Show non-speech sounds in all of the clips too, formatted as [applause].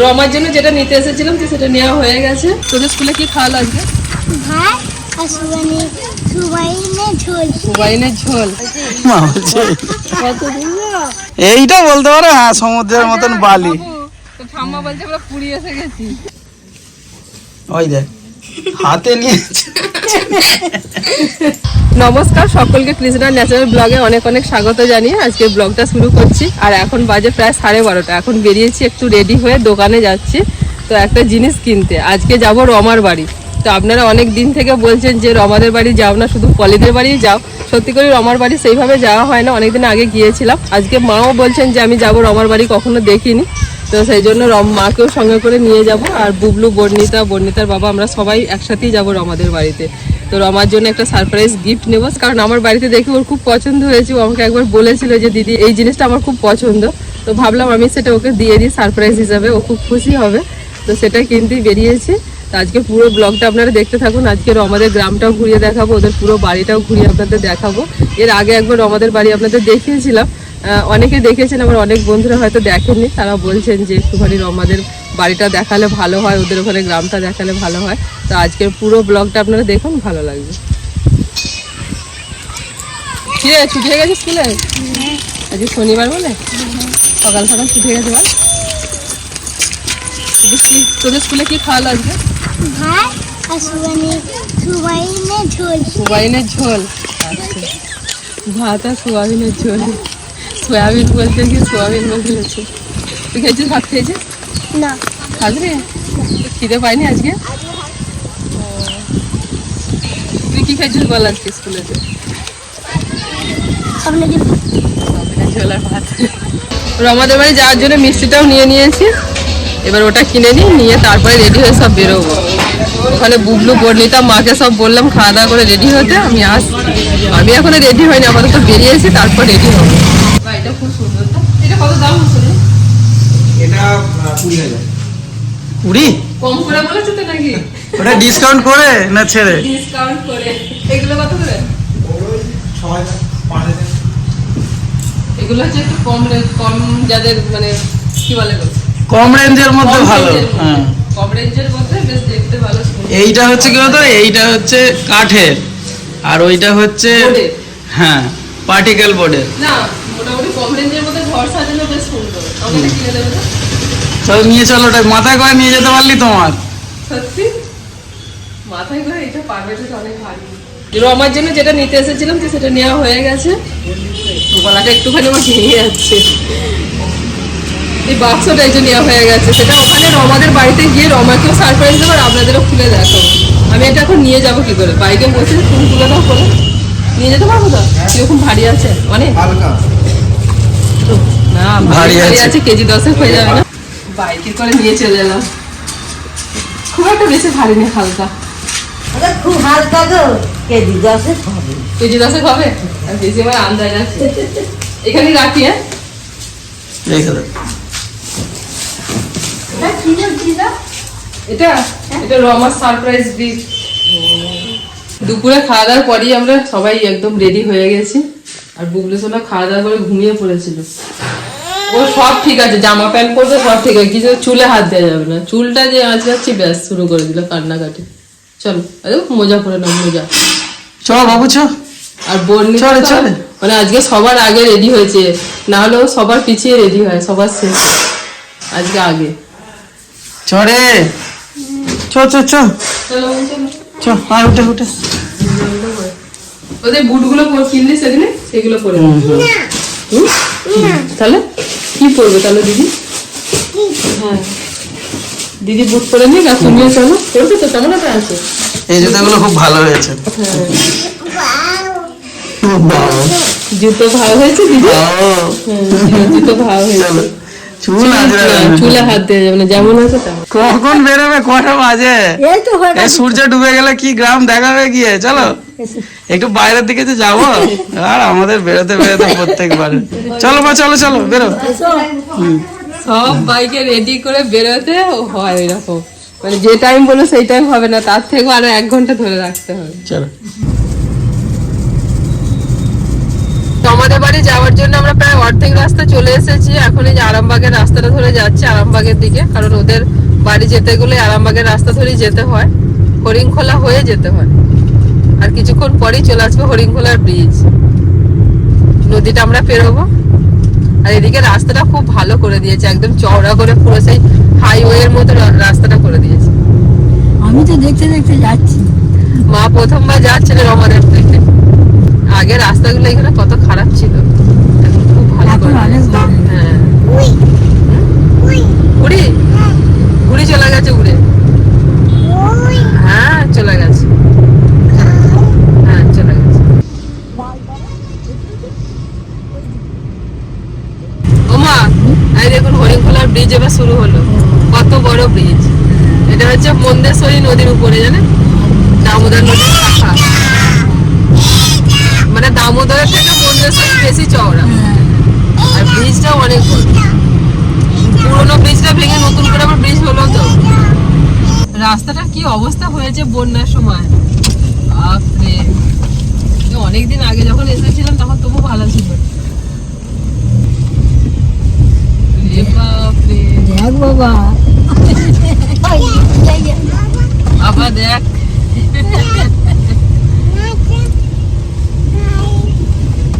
রমার জন্য যেটা নিতে এসেছিলাম তো সেটা নেওয়া হয়ে গেছে। তোদের স্কুলে কি খাওয়া লাগবে? ভাত আর ঝোল। ওয়াইনের ঝোল। মা বলছে, এইটা বলতে পারো হ্যাঁ সমুদ্রের মতন বালি। তো ঠাম্মা বলছে আমরা পুরী এসে গেছি। ওই দেখ। হাতে নিয়েছে নমস্কার সকলকে কৃষ্ণা ন্যাচারাল ব্লগে অনেক অনেক স্বাগত জানিয়ে আজকে ব্লগটা শুরু করছি। আর এখন বাজে প্রায় সাড়ে বারোটা। এখন বেরিয়েছি একটু রেডি হয়ে দোকানে যাচ্ছি। তো একটা জিনিস কিনতে। আজকে যাব রমার বাড়ি। তো আপনারা অনেক দিন থেকে বলছেন যে রমাদের বাড়ি যাও না, শুধু পলিদের বাড়ি যাও। সত্যি করে রমার বাড়ি সেইভাবে যাওয়া হয় না, অনেকদিন আগে গিয়েছিলাম। আজকে মাও বলছেন যে আমি যাব রমার বাড়ি কখনো দেখিনি। তো সেই জন্য রম, মাকেও সঙ্গে করে নিয়ে যাব। আর বুবলু, বর্ণিতা, বর্ণিতার বাবা, আমরা সবাই একসাথেই যাব রমাদের বাড়িতে। তো রমার জন্য একটা সারপ্রাইজ গিফট নেব। কারণ আমার বাড়িতে দেখে ওর খুব পছন্দ হয়েছে। ও আমাকে একবার বলেছিল যে, দিদি, এই জিনিসটা আমার খুব পছন্দ। তো ভাবলাম আমি সেটা ওকে দিয়ে দিই সারপ্রাইজ হিসাবে। ও খুব খুশি হবে। তো সেটা কিনতেই বেরিয়েছি। তো আজকে পুরো ব্লগটা আপনারা দেখতে থাকুন। আজকে আমাদের গ্রামটাও ঘুরিয়ে দেখাবো, ওদের পুরো বাড়িটাও ঘুরিয়ে আপনাদের দেখাবো। এর আগে একবার আমাদের বাড়ি আপনাদের দেখিয়েছিলাম। অনেকে দেখেছেন আমার অনেক বন্ধুরা হয়তো দেখেননি তারা বলছেন যে একটুখানি আমাদের বাড়িটা দেখালে ভালো হয় ওদের ওখানে গ্রামটা দেখালে ভালো হয়। তো আজকের পুরো ব্লগটা আপনারা দেখুন ভালো লাগবে। কি রে ছুটি হয়ে গেছে স্কুলে? আজকে শনিবার বলে? সকাল সকাল ছুটি হয়ে গেছে বল। তোদের স্কুলে কি খাওয়া লাগবে? ভাত আর সুবানি সুবাইনে ঝোল। আচ্ছা। ভাত আর সোয়াবিনের ঝোল। সোয়াবিন বলতে কি সোয়াবিন বলতে তুই খেয়েছিস ভাত খেয়েছিস না খাস রে খিদে পাইনি আজকে তুই কি খেয়েছিস বল আজকে ভাত ওর আমাদের বাড়ি যাওয়ার জন্য মিষ্টিটাও নিয়ে নিয়েছি এবার ওটা কিনে নিই নিয়ে তারপরে রেডি হয়ে সব বেরোবো ওখানে বুবলু বর্ণিতা মাকে সব বললাম খাওয়া দাওয়া করে রেডি হতে আমি আসছি আমি এখনও রেডি হয়নি আপাতত বেরিয়েছি তারপর রেডি হব এটা খুব সুন্দর। তো। এটা কত দাম শুনি এটা কুড়ি হাজার। কুড়ি? কম করে বলেছ তো নাকি? ওটা ডিসকাউন্ট করে না ছেড়ে? ডিসকাউন্ট করে। এগুলো কত করে? এগুলো হচ্ছে একটু কম কম যাদের মানে কি বলে কম রেঞ্জের মধ্যে ভালো হ্যাঁ। কম রেঞ্জের মধ্যে বেশ দেখতে ভালো এইটা হচ্ছে কি বলতো? এইটা হচ্ছে কাঠের। আর ওইটা হচ্ছে হ্যাঁ পার্টিকেল বোর্ডের। না রেঞ্জের মধ্যে ঘর সাজানো বেশ সুন্দর। আমাকে কিনে দেবে না চলো নিয়ে চলো ওটা মাথায় করে নিয়ে যেতে পারলি তোমার। সত্যি? মাথায় করে এটা পারবে তো অনেক ভারী। রমার জন্য যেটা নিতে এসেছিলাম তো সেটা নেওয়া হয়ে গেছে। গলাটা একটুখানি আমার ভেঙে যাচ্ছে। এই বাক্সটা এই নেওয়া হয়ে গেছে। সেটা ওখানে রমাদের বাড়িতে গিয়ে রমাকেও সারপ্রাইজ দেবো আর আপনাদেরও খুলে দেখাবো। আমি এটা এখন নিয়ে যাব কি করে? বাইকে বসে তুমি তুলে দাও করে। নিয়ে যেতে পারব তো? কীরকম ভারী আছে? অনেক না ভারী আছে। আছে কেজি দশেক হয়ে যাবে না। বাইকে করে নিয়ে চলে এলাম। খুব একটা বেশি ভারী নেই হালকা। খুব হালকা গো কেজি দশে হবে। কেজি দশেক হবে? আর বেশি আমার আন্দাজ আছে। এখানে রাখি হ্যাঁ? রেখে দাও এটা? এটা রমার সারপ্রাইজ গিফট দুপুরে খাওয়া দাওয়ার পরই আমরা সবাই একদম রেডি হয়ে গেছি। আর বুবলু সোনা খাওয়া দাওয়া করে ঘুমিয়ে পড়েছিল। ও সব ঠিক আছে জামা প্যান্ট পরবে সব ঠিক আছে কিছু চুলে হাত দেওয়া যাবে না। চুলটা যে আজ যাচ্ছি ব্যাস শুরু করে দিল কান্নাকাটি। চলো আরে মোজা পরে নাও মোজা। চলো বাবু চ আর বর্ণিতা চলে, চলে। মানে আজকে সবার আগে রেডি হয়েছে। না হলেও সবার পিছিয়ে রেডি হয় সবার শেষ। আজকে আগে। চরে চ চ চ চলো চলো চ আর উঠে। উঠে। ওদের বুটগুলো পর- কিনলি সেদিনে সেগুলো পরে? তাহলে কি পরবে তাহলে দিদি? হ্যাঁ। দিদি বুট পরে নিক আর তুমিও চলো। পড়বে তো কেমন একটা আছে? এই জুতোগুলো খুব ভালো হয়েছে। হ্যাঁ। জুতো ভালো হয়েছে দিদি? হ্যাঁ জুতো ভালো হয়েছে। চলো হাত দেওয়া যাবে না যেমন আছে কখন বেরোবে? কটা বাজে? এই তো এই সূর্য ডুবে গেলে কি গ্রাম দেখাবে গিয়ে? চলো। একটু বাইরের দিকে যে যাব আর আমাদের বেরোতে বেরোতে প্রত্যেকবার। চলো মা চলো চলো বেরো। সব বাইকে রেডি করে বেরোতে হয় এরকম। মানে যে টাইম বলো সেই টাইম হবে না তার থেকেও আরও এক ঘণ্টা ধরে রাখতে হবে। চলো। রমাদের বাড়ি যাওয়ার জন্য আমরা প্রায় অর্ধেক রাস্তা চলে এসেছি। এখন এই যে আরামবাগের রাস্তাটা ধরে যাচ্ছি আরামবাগের দিকে কারণ ওদের বাড়ি যেতে গেলে আরামবাগের রাস্তা ধরেই যেতে হয়। হরিংখোলা হয়ে যেতে হয়। আর কিছুক্ষণ পরেই চলে আসবে হরিংখোলার ব্রিজ নদীটা আমরা পেরোবো। আর এদিকে রাস্তাটা খুব ভালো করে দিয়েছে একদম চওড়া করে পুরো সেই হাইওয়ের মতো রাস্তাটা করে দিয়েছে। আমি তো দেখতে দেখতে যাচ্ছি। মা প্রথমবার যাচ্ছিল রমাদের থেকে আগে রাস্তাগুলো এখানে কত খারাপ ছিল। হ্যাঁ ঘুড়ি ঘুড়ি চলে গেছে উড়ে। হ্যাঁ চলে গেছে। হ্যাঁ চলে গেছে। ওমা এই দেখুন হরিণখোলার ব্রিজ এবার শুরু হলো। কত বড় ব্রিজ এটা হচ্ছে মন্দেশ্বরী নদীর উপরে জানেন? দামোদর নদীর শাখা মানে দামোদরের থেকে মন্দেশ্বরী বেশি চওড়া। আর ব্রিজটা অনেক বড় পুরোনো ব্রিজটা ভেঙে নতুন করে আবার ব্রিজ হলো তো। রাস্তাটা কি অবস্থা হয়েছে বন্যার সময়? বাপরে। অনেকদিন আগে যখন এসেছিলাম তখন তবু ভালো ছিল। বাবা। আবার দেখ।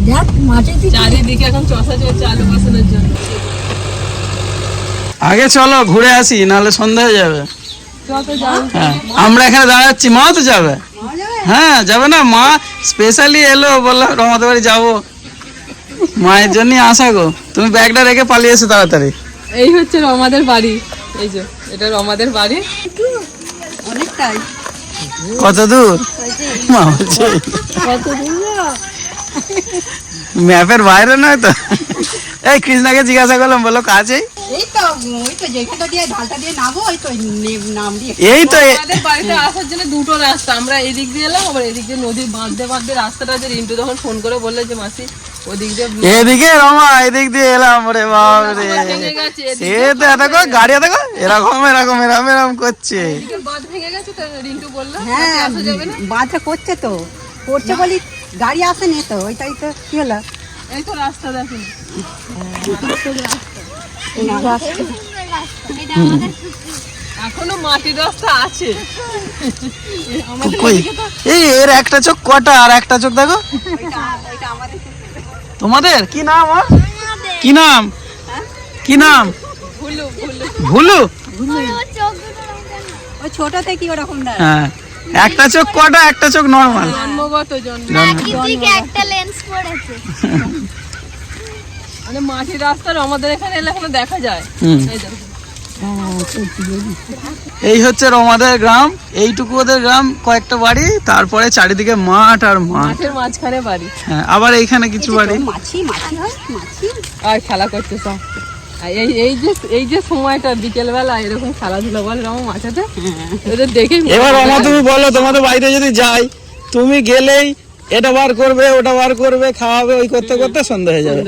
দেখ মাঠে চারিদিকে এখন চষা চলছে আলু বসানোর জন্য। আগে চলো ঘুরে আসি নাহলে সন্ধ্যা হয়ে যাবে। হ্যাঁ আমরা এখানে দাঁড়াচ্ছি মা তো যাবে। হ্যাঁ যাবে না মা স্পেশালি এলো বলল রমাদের বাড়ি যাব। মায়ের জন্যই আসা গো তুমি ব্যাগটা রেখে পালিয়ে এসো তাড়াতাড়ি। এই হচ্ছে রমাদের বাড়ি। এই যে এটা রমাদের বাড়ি। অনেকটাই। কত দূর? মা বলছে। ম্যাপের বাইরে নয় তো? এই কৃষ্ণাকে জিজ্ঞাসা করলাম বলো কাছেই এই তো ওই তো যেখানটা দিয়ে ঢালটা দিয়ে নামো ওই তো নাম দিয়ে। এই তো আমাদের বাড়িতে আসার জন্য দুটো রাস্তা আমরা এদিক দিয়ে এলাম আবার এদিক দিয়ে নদী বাঁধতে বাঁধতে রাস্তাটা যে রিন্টু তখন ফোন করে বলল যে মাসি ওদিক দিয়ে এদিকে রমা এদিক দিয়ে এলাম রে বাপ রে সে তো এত কো গাড়ি এত কো এরকম এরকম এরকম এরকম করছে। বাঁধ ভেঙে গেছে তো রিন্টু বলল হ্যাঁ বাঁধটা করছে তো করছে বলি গাড়ি আসেনি তো ওইটাই তো কি হলো? এই তো রাস্তা দেখুন। এখনও মাটির রাস্তা আছে। এই এর একটা চোখ কটা আর একটা চোখ দেখো। তোমাদের? কি নাম ওর? কি নাম? কি নাম? ভুলু ভুলু। ভুলু? ওই ছোট থেকে ওরকম না হ্যাঁ। একটা চোখ কটা একটা চোখ নর্মাল জন্মগত জন্ম। একটা লেন্স পড়েছে। মানে মাটির রাস্তার আমাদের এখানে এলে এখনও দেখা যায়। এই হচ্ছে রমাদের গ্রাম এইটুকু ওদের গ্রাম কয়েকটা বাড়ি তারপরে চারিদিকে মাঠ আর মাঠ। মাঠের মাঝখানে বাড়ি। হ্যাঁ আবার এইখানে কিছু বাড়ি। হয় আর খেলা করছে সব এই এই যে এই যে সময়টা বিকেল বেলা এরকম খেলাধুলা বলে রকম মাঠেতে ওদের দেখে এবার রমা তুমি বলো তোমাদের বাড়িতে যদি যাই তুমি গেলেই এটা বার করবে ওটা বার করবে খাওয়াবে ওই করতে করতে সন্ধ্যা হয়ে যাবে।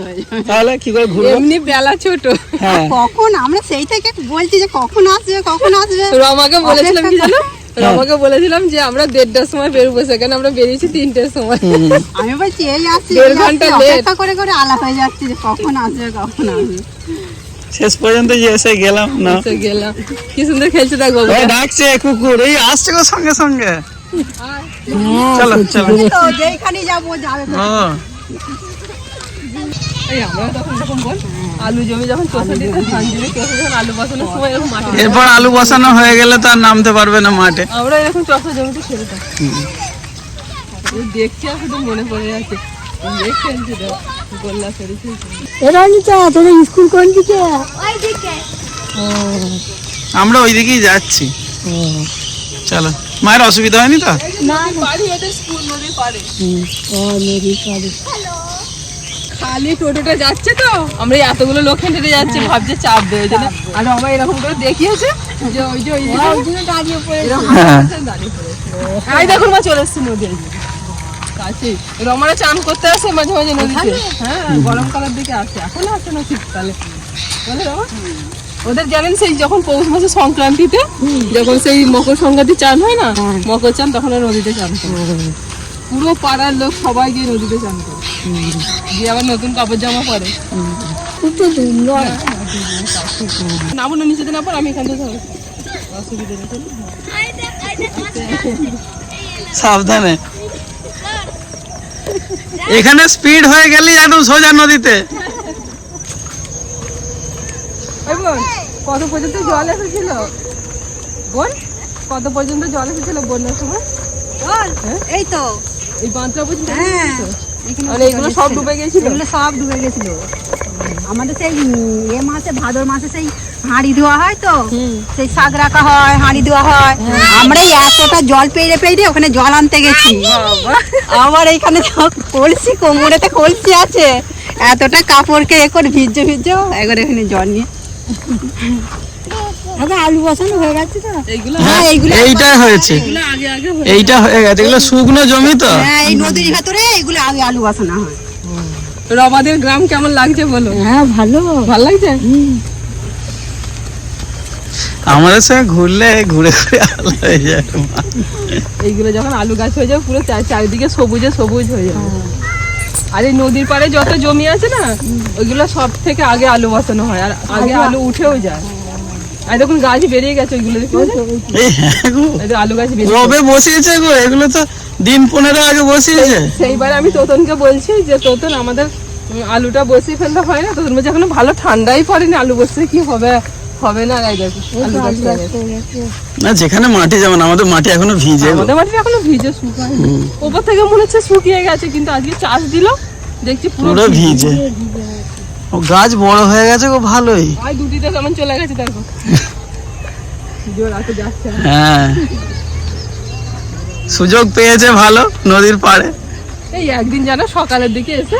তাহলে কি করে ঘুরবো? এমনি বেলা ছোট। হ্যাঁ। কখন? আমরা সেই থেকে বলছি যে কখন আসবে কখন আসবে? রমাকে বলেছিলাম কি জানো? রমাকে বলেছিলাম যে আমরা দেড়টার সময় বেরোবো সেখানে আমরা বেরিয়েছি তিনটের সময়। আমি বলছি এই আসছি ঘণ্টা অপেক্ষা করে করে আলা হয়ে যাচ্ছে যে কখন আসবে কখন আসবে। শেষ পর্যন্ত যে এসে গেলাম না? গেলাম। কি সুন্দর খেলছে দেখ বাবু ডাকছে কুকুর এই আসছে গো সঙ্গে সঙ্গে। চলো চলো। যেখানে যাব যাবে। ও। এই আমরা তখন যখন বল আলু জমি যখন চষে দিতে ধান জমি চষে যখন আলু বসানোর সময় এরকম মাটি এরপর আলু বসানো হয়ে গেলে তো আর নামতে পারবে না মাঠে। আমরা এরকম চষা জমিতে খেলতাম। ওই দেখছি মনে পড়ে যাচ্ছে গোল্লা ফেরি খেলছি নিচা তোদের স্কুল কোন দিকে ওই দিকে আমরা ওইদিকেই যাচ্ছি। চলো। মায়ের অসুবিধা হয়নি তো? বাড়ি এদের স্কুল নদীর পাড়ে ও নদী পাড়ে খালি টোটোটা যাচ্ছে তো। আমরা এতগুলো লোক হেঁটে যাচ্ছি ভাবছে চাপ দেবে ওই জন্য। আর আমরা এরকম করে দেখিয়েছে যে ওই যে ওই দাঁড়িয়ে পড়ে দাঁড়িয়ে পড়েছে। দেখুন মা চলে এসছে নদী কাছেই রমারা চান করতে আসে মাঝে মাঝে নদীতে। হ্যাঁ গরমকালের দিকে আসে। এখন আসে না শীতকালে বলে রমা? ওদের জানেন সেই যখন পৌষ মাসে সংক্রান্তিতে যখন সেই মকর সংক্রান্তি চান হয় না মকর চান তখন নদীতে চান করে। পুরো পাড়ার লোক সবাই গিয়ে নদীতে চান করে। গিয়ে আবার নতুন কাপড় জামা পরে। খুব তো সুন্দর নামো না নিচেতে না পর আমি এখান থেকে অসুবিধা নেই সাবধানে। এখানে স্পিড হয়ে গেলি জানো সোজা নদীতে। কত পর্যন্ত জল এসেছিল? বোন কত পর্যন্ত জল এসেছিল বন্যার সময়? হ্যাঁ? এই তো। এই বাঁধটা পর্যন্ত হ্যাঁ। এগুলো সব ডুবে গেছিল? এগুলো সব ডুবে গেছিল। আমাদের সেই এ মাসে ভাদর মাসে সেই হাঁড়ি ধোয়া হয় তো? সেই শাক রাখা হয় হাঁড়ি ধোয়া হয়। আমরা এই এতটা জল পেয়ে পেয়ে ওখানে জল আনতে গেছি। আবার এইখানে তো কলসি কোমরেতে কলসি আছে। এতটা কাপড়কে এ করে ভিজে ভিজে একবার এখানে জল নিয়ে। আলু বসানো হয়ে গেছে তো। হ্যাঁ এইটাই হয়েছে। এগুলো আগে আগে হয়ে- এইটা হয়ে গেছে। এগুলো শুকনো জমি তো। হ্যাঁ এই নদীর ভেতরে এগুলো আগে আলু বসানো হয়। রবাদের গ্রাম কেমন লাগছে বলো? হ্যাঁ ভালো। ভালো লাগছে? আমাদের সঙ্গে ঘুরলে ঘুরে ঘুরে আলো হয়ে যায়। এইগুলো যখন আলু গাছ হয়ে যাবে পুরো চার- চারিদিকে সবুজে সবুজ হয়ে যাবে। আর এই নদীর পাড়ে যত জমি আছে না ওইগুলো সব থেকে আগে আলু বসানো হয়। আর আগে আলু উঠেও যায়। আর দেখুন গাছ বেরিয়ে গেছে ওইগুলো হ্যাঁ আলু গাছ রবে বসিয়েছে গো? এগুলো তো দিন পনেরো আগে বসিয়েছে। সেইবার আমি তোতনকে বলছি যে তোতন আমাদের আলুটা বসিয়ে ফেললে হয় না? তোতন বলছে এখনও ভালো ঠান্ডাই পড়েনি আলু কি হবে? হবে না যেখানে মাটি যেমন আমাদের মাটি এখনও ভিজে আমাদের এখনও ভিজে শুকায় ওপর থেকে মনে হচ্ছে শুকিয়ে গেছে কিন্তু আজকে চাষ দিল দেখছি পুরো ভিজে। ও গাছ বড় হয়ে গেছে গো ভালোই। আর দুটিতে কেমন চলে গেছে দেখো। জোর আছে যাচ্ছে। হ্যাঁ। সুযোগ পেয়েছে ভালো নদীর পাড়ে। এই একদিন যেন সকালের দিকে এসে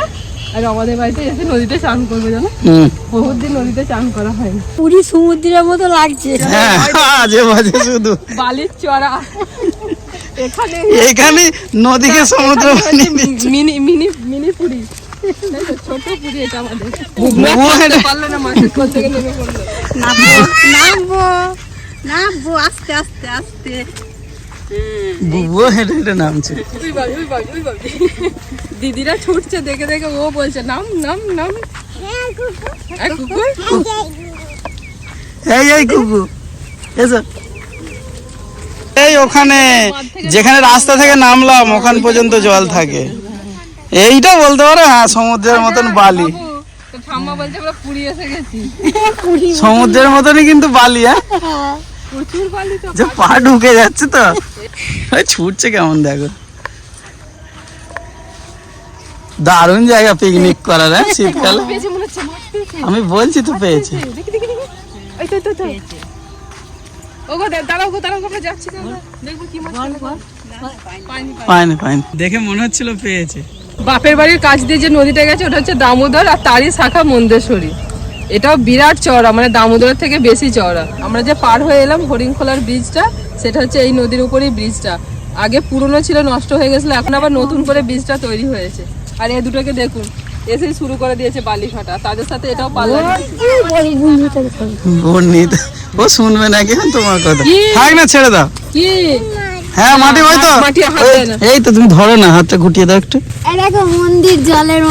আর আমাদের বাড়িতে এসে নদীতে চান করবে জানো? হুম। বহুত দিন নদীতে চান করা হয়নি। পুরী সমুদ্রের মতো লাগছে। হ্যাঁ আজে বাজে শুধু। বালির চড়া। এখানে এখানে নদীকে সমুদ্র মিনি মিনি মিনি পুরি। নামবো নামবো আস্তে আস্তে আস্তে নামছে। দিদিরা ছুটছে দেখে দেখে ও বলছে নাম নাম নাম এই এই এই ওখানে, যেখানে রাস্তা থেকে নামলাম, ওখান পর্যন্ত জল থাকে এইটা বলতে পারো হ্যাঁ সমুদ্রের মতন বালি। বাবু, তো ঠাম্মা বলছে আমরা পুরী এসে গেছি। সমুদ্রের মতনই কিন্তু বালি হ্যাঁ? যে পা ঢুকে যাচ্ছে তো। ছুটছে কেমন দেখো। দারুণ জায়গা পিকনিক করার হ্যাঁ শীতকালে। আমি বলছি তো পেয়েছি। দেখে মনে হচ্ছিল পেয়েছে। বাপের বাড়ির কাছ দিয়ে যে নদীটা গেছে ওটা হচ্ছে দামোদর আর তারই শাখা মন্দেশ্বরী। এটাও বিরাট চওড়া মানে দামোদরের থেকে বেশি চওড়া। আমরা যে পার হয়ে এলাম হরিণখোলার ব্রিজটা সেটা হচ্ছে এই নদীর উপরেই ব্রিজটা আগে পুরনো ছিল নষ্ট হয়ে গেছিল এখন আবার নতুন করে ব্রিজটা তৈরি হয়েছে। আর এই দুটোকে দেখুন এসেই শুরু করে দিয়েছে বালি ফাটা তাদের সাথে এটাও পাল্লা ও শুনবে না কেন তোমার কথা। থাক না ছেড়ে দাও। কি? হ্যাঁ মাটি ওই তো। এই তো তুমি ধরো না হাতটা গুটিয়ে দাও একটু। এই দেখো মন্দির জলের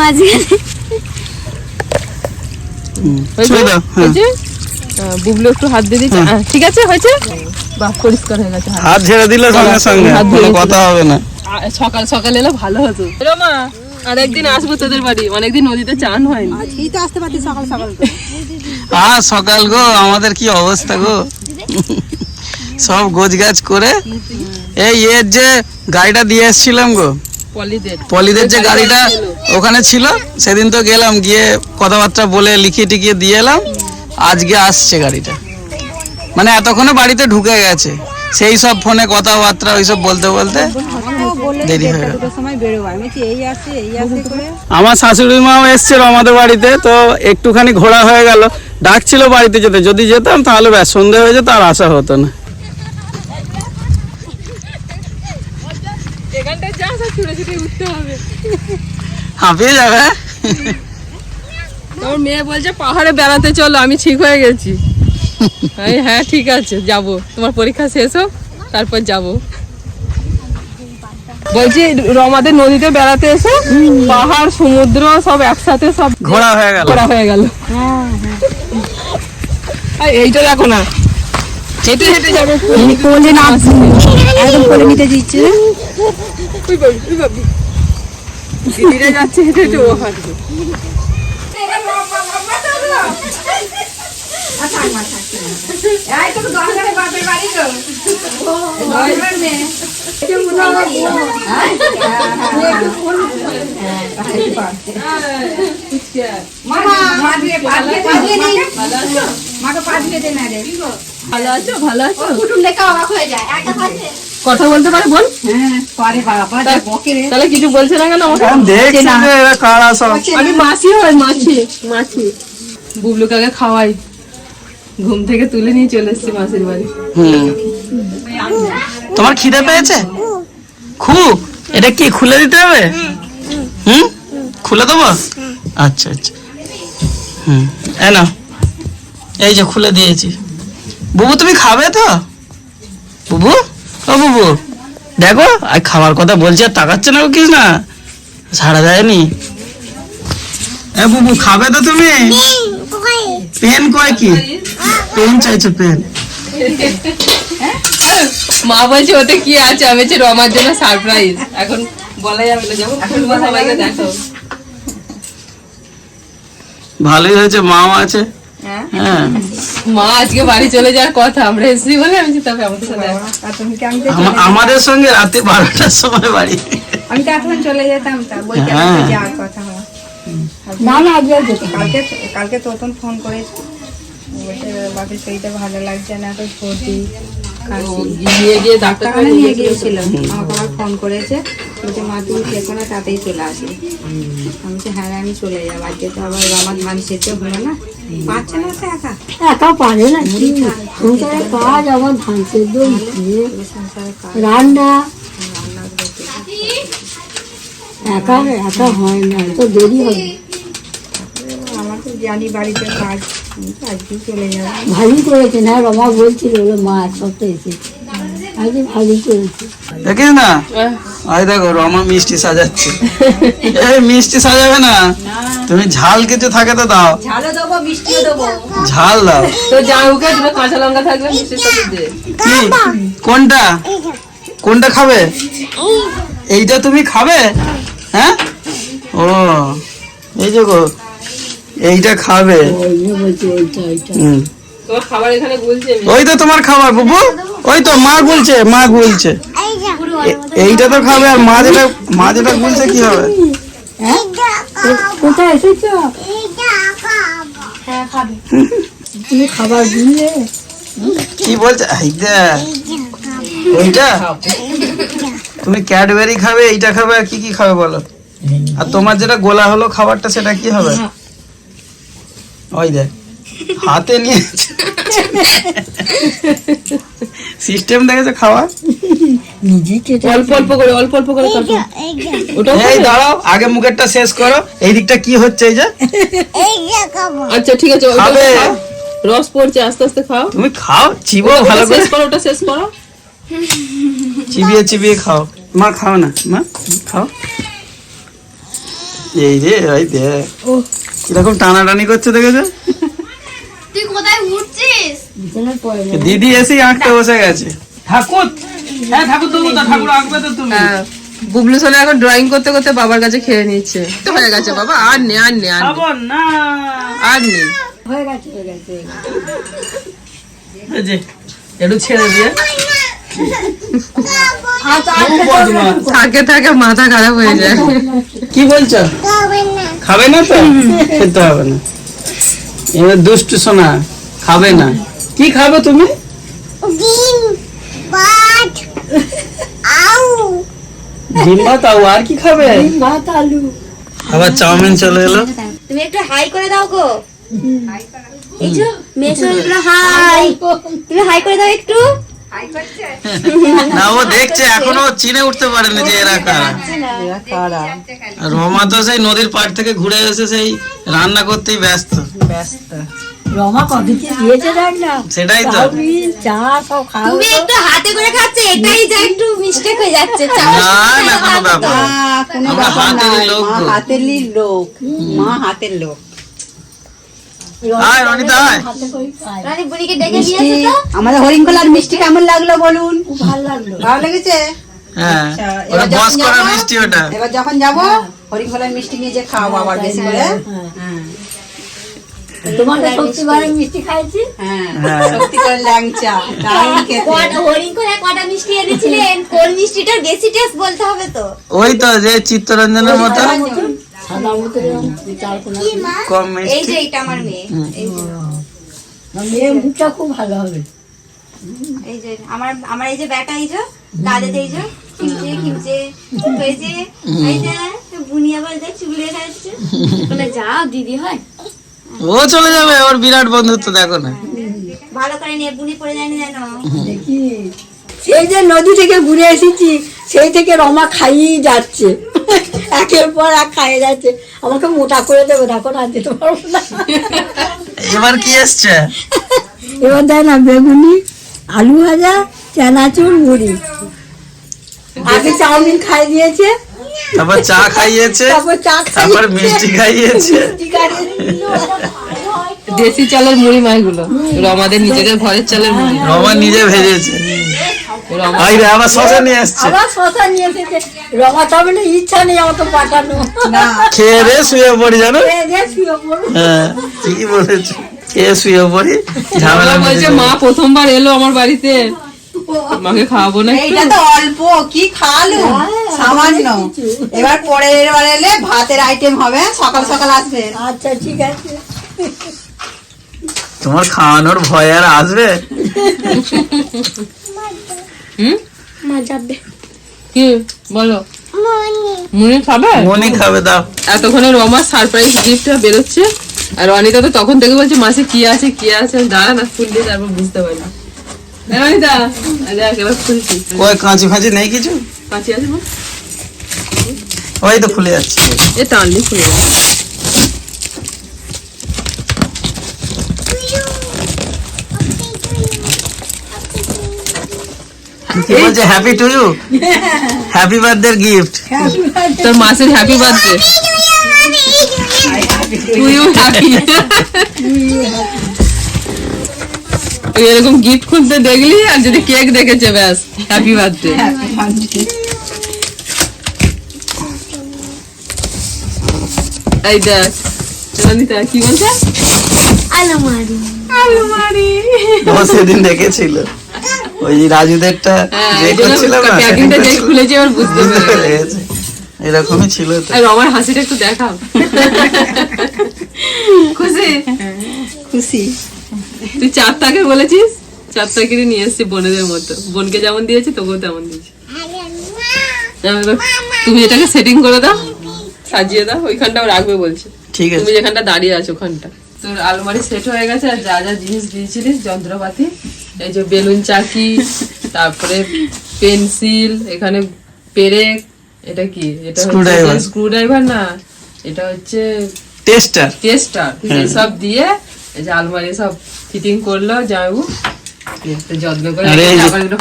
দাও হ্যাঁ। হয়েছে? বুবলু একটু হাত দিয়ে দিচ্ছে। হ্যাঁ, ঠিক আছে হয়েছে? বাহ পরিষ্কার হয়ে গেছে হাত। হাত দিলে সঙ্গে সঙ্গে কোনো কথা হবে না। সকাল সকাল এলে ভালো হতো। রমা আর একদিন আসব তোদের বাড়ি। অনেকদিন নদীতে চান হয়নি। আজকেই তো আসতে পারছি সকাল সকাল আর সকাল গো আমাদের কি অবস্থা গো? সব গোছ গাছ করে এই এর যে গাড়িটা দিয়ে এসছিলাম গো। পলিদের। পলিদের যে গাড়িটা ওখানে ছিল সেদিন তো গেলাম গিয়ে কথাবার্তা বলে লিখিয়ে টিকিয়ে দিয়ে এলাম আজকে আসছে গাড়িটা। মানে এতক্ষণে বাড়িতে ঢুকে গেছে। সেই সব ফোনে কথাবার্তা ওইসব বলতে বলতে দেরি হয়ে গেল। আমার শাশুড়ি মাও এসছিল আমাদের বাড়িতে তো একটুখানি ঘোরা হয়ে গেল। ডাকছিল বাড়িতে যেতে যদি যেতাম তাহলে ব্যাস সন্ধে হয়ে যেত আর আসা হতো না এখানটায় যা উঠতে হবে। হাঁপিয়ে যাবে? তোমার মেয়ে বলছে পাহাড়ে বেড়াতে চলো আমি ঠিক হয়ে গেছি। আমি, হ্যাঁ ঠিক আছে যাব। তোমার পরীক্ষা শেষ হোক তারপর যাব। বলছি রমাদের নদীতে বেড়াতে এসে পাহাড় সমুদ্র সব একসাথে সব ঘোরা হয়ে গেল। করা হয়ে গেল। আর এইটা দেখো না। হেঁটে হেঁটে যাবে। কোলে না একদম কোলে নিতে দিচ্ছে। ওই বাবু, ওই বাবু। দিদিরা যাচ্ছে হেঁটে হেঁটে ও হাঁটবে ভালো আছো? ভালো আছো কথা বলতে পারে বল পরে বাবা যা বকে। রে তাহলে কিছু বলছে না কেন আমাকে? আমি মাসি হয় মাসি মাসি বুবলু কাকে খাওয়াই। ঘুম থেকে তুলে নিয়ে চলে এসেছি মাসির বাড়ি। হুম। তোমার খিদে পেয়েছে? খুব। এটা কি খুলে দিতে হবে? হুম? খুলে দেবো? আচ্ছা আচ্ছা। হুম। এই নাও। এই যে খুলে দিয়েছি। বুবু তুমি খাবে তো? বুবু? ও বুবু? দেখো আর খাওয়ার কথা বলছি আর তাকাচ্ছে না কি না? সারা দেয়নি। বুবু খাবে তো তুমি? পেন কয় কি? পেন চাইছো পেন। মা বলছে ওতে কি আছে? আমি বলছি রমার জন্য সারপ্রাইজ এখন বলা যাবে না যখন খুলবো সবাইকে দেখো। ভালোই হয়েছে মাও আছে। হ্যাঁ মা আজকে বাড়ি চলে যাওয়ার কথা আমরা এসেছি বলে আমি তবে আমাদের সাথে সঙ্গে রাতে বারোটার সময় বাড়ি। আমি তো এখন চলে যেতাম তা বলতে হ্যাঁ। যাওয়ার কথা না না আজকে কালকে কালকে তোতন ফোন করেছে। বলছে বাপের শরীরটা ভালো লাগছে না তো সর্দি গিয়ে গিয়ে ডাক্তার ডাক্তারখানে নিয়ে গিয়েছিলাম। আমাকে আবার ফোন করেছে। বলছে মা তুমি থেকো না তাতেই চলে আসবে। আমি বলছি হ্যাঁ আমি চলে যাব। আজকে তো আবার আমার ধান সেচে হলো না পারছে না তো একা? একা পারে না সংসারে কাজ ধান সেদ্ধ কাজ। রান্না। একা একা হয় না তো দেরি হবে আমার তো জানি বাড়িতে কাজ আমি তো আজকেই চলে যাব। ভালোই করেছে না রমা বলছিল বলে মা এক সপ্তাহ এসেছে। আজকে ভালোই করেছে। দেখিস না? আই দেখো রমা মিষ্টি সাজাচ্ছে। [laughs] এই মিষ্টি সাজাবে না? তুমি ঝাল কিছু থাকে তো দাও। ঝাল দাও। কাঁচা লঙ্কা কি? কোনটা? কোনটা খাবে? এইটা তুমি খাবে? হ্যাঁ? ও এই যে গো এইটা খাবে। ওই ওই তো তোমার খাবার বুবু। ওই তো মা গুলছে মা গুলছে। এইটা তো খাবে আর মা যেটা মা যেটা গুলছে কি হবে? হ্যাঁ? কো- কোথায় এসেছ? তুমি খাবার দিলে? কি বলছে? এই দেখ। ওইটা তুমি ক্যাডবেরি খাবে এইটা খাবে আর কি কি খাবে বলো? আর তোমার যেটা গোলা হলো খাবারটা সেটা কি হবে? ওই দেখ। হাতে নিয়ে [laughs] সিস্টেম দেখেছ খাওয়া? নিজে কেটে অল্প অল্প করে অল্প অল্প করে কাটো ওটা এই দাঁড়াও আগে মুখেরটা শেষ করো। এই দিকটা কি হচ্ছে এই যে? আচ্ছা ঠিক আছে খাবে। রস পড়ছে আস্তে আস্তে খাও। তুমি খাও চিবো ভালো করে শেষ করো। ওটা শেষ করো। চিবিয়ে চিবিয়ে খাও। মা খাও না মা খাও। এই রে এই দেখ। কীরকম টানাটানি করছে দেখেছ? তুই কোথায় উঠছিস। দিদি এসেই আঁকতে বসে গেছে। ঠাকুর! হ্যাঁ ঠাকুর দেবো তো ঠাকুর আঁকবে তো তুমি। হ্যাঁ বুবলু সোনা এখন ড্রয়িং করতে করতে বাবার কাছে খেয়ে নিচ্ছে তো হয়ে গেছে বাবা আর নে আর নে আর না। আর নে। হয়ে গেছে হয়ে গেছে একটু ছেড়ে দিয়ে। থাকে থাকে মাথা খারাপ হয়ে যায়। কি বলছো? খাবে না তো? খেতে হবে না। এবার দুষ্টু সোনা খাবে না। কি খাবে তুমি? ডিম ভাত আও, আর কি খাবে? ভাত আলু আবার চাউমিন চলে এলো। তুমি একটু হাই করে দাও গো। এই যে মেসো হাই। তুমি হাই করে দাও একটু। না ও দেখছে এখনও চিনে উঠতে পারেনি যে এরা কারা। আর রমা তো সেই নদীর পাড় থেকে ঘুরে এসে সেই রান্না করতেই ব্যস্ত। ব্যস্ত। রমা কত কি দিয়েছে দেখ না সেটাই তো। চা সব খাওয়া তুমি একটু হাতে করে খাচ্ছে এটাই যা একটু মিস্টেক হয়ে যাচ্ছে না না কোনো ব্যাপার কোনো মা গো। হাতেরই লোক। মা হাতের লোক। আমাদের হরিণখোলার মিষ্টি কেমন লাগল বলুন? ভালো লাগল। ভালো লেগেছে? হ্যাঁ আচ্ছা, এবার যখন যাবো- যাব হরিণখোলার মিষ্টি নিয়ে যে খাওয়াবো আবার বেশি করে। হ্যাঁ। হ্যাঁ তোমার মিষ্টি। খাইছি? হ্যাঁ হ্যাঁ। ল্যাংচা দারুণ খেতে। কটা হরিণ করে কটা মিষ্টি এনেছিলেন? কোন মিষ্টিটার বেশি টেস্ট বলতে হবে তো? ওই তো যে চিত্তরঞ্জনের মতো। এই যে এটা আমার মেয়ে। এই যে। মেয়ে মুখটা খুব ভালো হবে। এই যে আমার আমার এই যে বেটা এই যে কাঁধে এই যে খিমচে খিমচে হয়েছে এই যে বুনিয়া বল দেখ চুলে খাচ্ছে বলে যাও দিদি হয়। ও চলে যাবে ওর বিরাট বন্ধুত্ব দেখো না। ভালো করে নিয়ে বুনি পড়ে যায়নি দেখি। সেই যে নদী থেকে ঘুরে এসেছি সেই থেকে রমা খাইয়েই যাচ্ছে। একের পর এক খাইয়ে যাচ্ছে। আমাকে মোটা করে দেবে দেখো না দিতে পারব না। এবার কি এসছে? এবার দেয় না বেগুনি আলু ভাজা চানাচুর মুড়ি। আগে চাউমিন খাই দিয়েছে। তারপর চা খাইয়েছে তারপর চা তারপর খাইয়েছে। মিষ্টি খাইয়েছে। দেশি চালের মুড়ি মাইগুলো। আমাদের নিজেদের ঘরের চালের মুড়ি। রমা নিজে ভেজেছে। আই রে আবার শশা নিয়ে আসছে আবার শশা নিয়ে এসেছে। রমা চাউমিনে ইচ্ছা নেই আমার তো পাঠানো খেয়ে রে শুয়ে পড়ি জানো। হ্যাঁ ঠিকই বলেছ। খেয়ে শুয়ে পড়ি ঝামেলা বলছে মা প্রথমবার এলো আমার বাড়িতে। মাকে খাওয়াবো না এইটা তো অল্প কি খালু? সামান্য। এবার পরের এবার এলে ভাতের আইটেম হবে সকাল সকাল আসবে। আচ্ছা ঠিক আছে। তোমার খাওয়ানোর ভয় আর আসবে? হুম? মা যাবে। কি? বলো। মুড়ি খাবে? মনি খাবে দাও। এতক্ষণে রমার সারপ্রাইজ গিফটটা বেরোচ্ছে। আর অনিতা তো তখন থেকে বলছে মাসে কি আছে কি আছে? দাঁড়া না খুললে তারপর বুঝতে পারি হ্যাঁ, ওই কাঁচি ফাঁচি নেই কিছু? কাঁচি আছে ওই তো খুলে যাচ্ছে। এ টানলি খুলে যাবে। কি বলছে? Happy to you happy birthday gift তোর মাসের হ্যাপি বার্থডে তুইও হ্যাপি তুই এরকম গিফট খুলতে দেখলি? আর যদি কেক দেখেছে ব্যাস। হ্যাপি বার্থডে এই দেখ রনিতা কি বলছে? আলমারি। আলমারি। ও সেদিন দেখেছিল। ওই যে রাজুদেরটা হ্যাঁ যে করছিল না প্যাকিংটা যে খুলেছে এবার বুঝতে বুঝতে পেরেছে। পেরেছে। এরকমই ছিল তো। আর আমার হাসিটা একটু দেখাও। [laughs] খুশি? খুশি। তুই চারটাকে বলেছিস? চারটা কিনে নিয়ে এসছি বোনেদের মতো। বোনকে যেমন দিয়েছি তোকেও তেমন দিয়েছি। তুমি এটাকে সেটিং করে দাও সাজিয়ে দাও ওইখানটাও রাখবে বলছে। ঠিক আছে। তুমি যেখানটা দাঁড়িয়ে আছো ওখানটা। তোর আলমারি সেট হয়ে গেছে আর যা যা জিনিস দিয়েছিলিস যন্ত্রপাতি এই যে বেলুন চাকি তারপরে পেন্সিল এখানে পেরেক এটা কি? এটা Screwdriver. স্ক্রু ড্রাইভার না এটা হচ্ছে টেস্টার টেস্টার সব দিয়ে এই যে আলমারি সব ফিটিং করল যাব যত্ন করে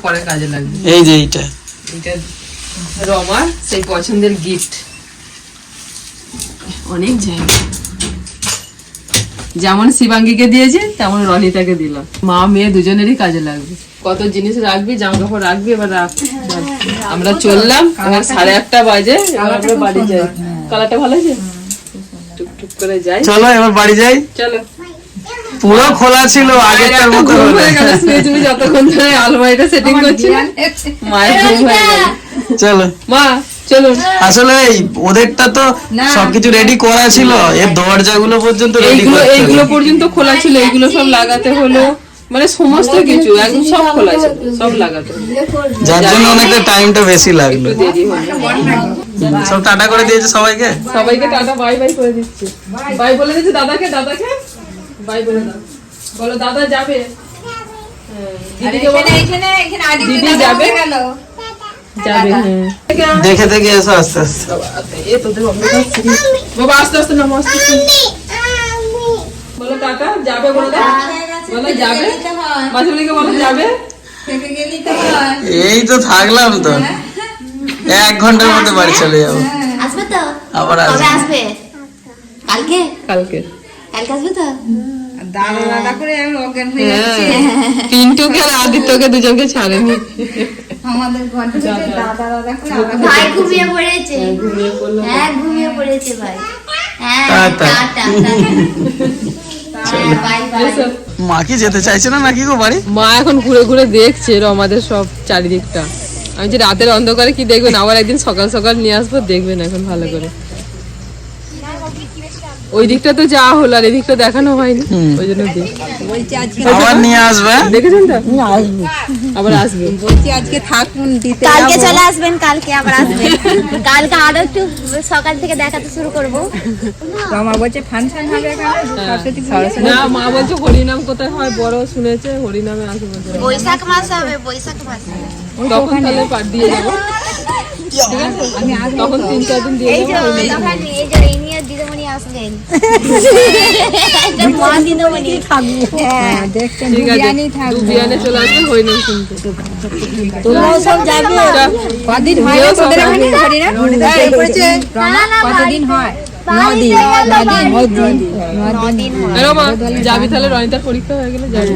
পরে কাজে লাগবে। এই যে এইটা। এটা রমার সেই পছন্দের গিফট অনেক জায়গা। যেমন শিবাঙ্গীকে দিয়েছে তেমন রনিতাকে দিলাম মা মেয়ে দুজনেরই কাজে লাগবে। কত জিনিস রাখবি জামা কাপড় রাখবি এবার রাখ। আমরা চললাম এবার সাড়ে আটটা বাজে আমরা বাড়ি যাই। কালারটা ভালো আছে টুকটুক করে যাই। চলো এবার বাড়ি যাই। চলো। পুরো খোলা ছিল আগেরটার মতো হয়ে গেল তুমি যতক্ষণ ধরে আলমারিটা সেটিং করছি মায়ের ঘুম হয়ে গেল। চলো। মা চলুন আসলে ওদেরটা তো সবকিছু রেডি করা ছিল এর দরজাগুলো পর্যন্ত রেডি এইগুলো এইগুলো পর্যন্ত খোলা ছিল এইগুলো সব লাগাতে হলো। মানে সমস্ত কিছু একদম সব খোলা ছিল সব লাগাতে যার জন্য অনেকটা টাইমটা বেশি লাগল। সব টাটা করে দিয়েছে সবাইকে? সবাইকে টাটা বাই বাই করে দিচ্ছে। বাই বলে দিচ্ছে দাদাকে দাদাকে? বাই বলে দাও। বলো দাদা যাবে? হ্যাঁ, দিদিকে বলো। দিদি যাবে? যাবে হ্যাঁ। দেখে দেখে এসো আস্তে আস্তে। এ তোদের বাবা আস্তে আস্তে নামো আস্তে আস্তে। বলো টাটা যাবে বলে দাও বলো যাবে? মাসুলিকে বলো যাবে? এই তো থাকলাম তো। এক ঘণ্টার মধ্যে বাড়ি চলে যাব। আসবে তো? আবার আসবে? কালকে? কালকে। হয়ে। হ্যাঁ পিন্টুকে আর আদিত্যকে দুজনকে ছাড়েনি। আমাদের ঘর থেকে দাদা দাদা করে ভাই ঘুমিয়ে পড়েছে। হ্যাঁ ঘুমিয়ে পড়েছে ভাই। হ্যাঁ টাটা। টাটা বাই বাই মা কি যেতে চাইছে না নাকি গো বাড়ি? মা এখন ঘুরে ঘুরে দেখছে আমাদের সব চারিদিকটা। আমি যে রাতের অন্ধকারে কি দেখবেন আবার একদিন সকাল সকাল নিয়ে আসব দেখবেন এখন ভালো করে। ওই দিকটা তো যাওয়া হলো আর এদিকটা দেখানো হয়নি। ওই জন্য আবার নিয়ে আসবে? হ্যাঁ? দেখেছেন তো? আবার আসবে। বলছি আজকে থাকুন দিতে কালকে চলে আসবেন কালকে আবার আসবেন। কালকে আরও একটু সকাল থেকে দেখাতে শুরু করব। রমা বলছে ফাংশন হবে এখানে? না মা বলছে হরিনাম কোথায় হয়? বড় শুনেছে হরিনামে আসবে বৈশাখ মাস হবে বৈশাখ মাস। তখন তাহলে পাঠ দিয়ে যাব তখন তিন চার দিন দিয়ে এই যে যাব হ্যাঁ হয় কতদিন হয় তাহলে রনিতার পরীক্ষা হয়ে গেলে যাবি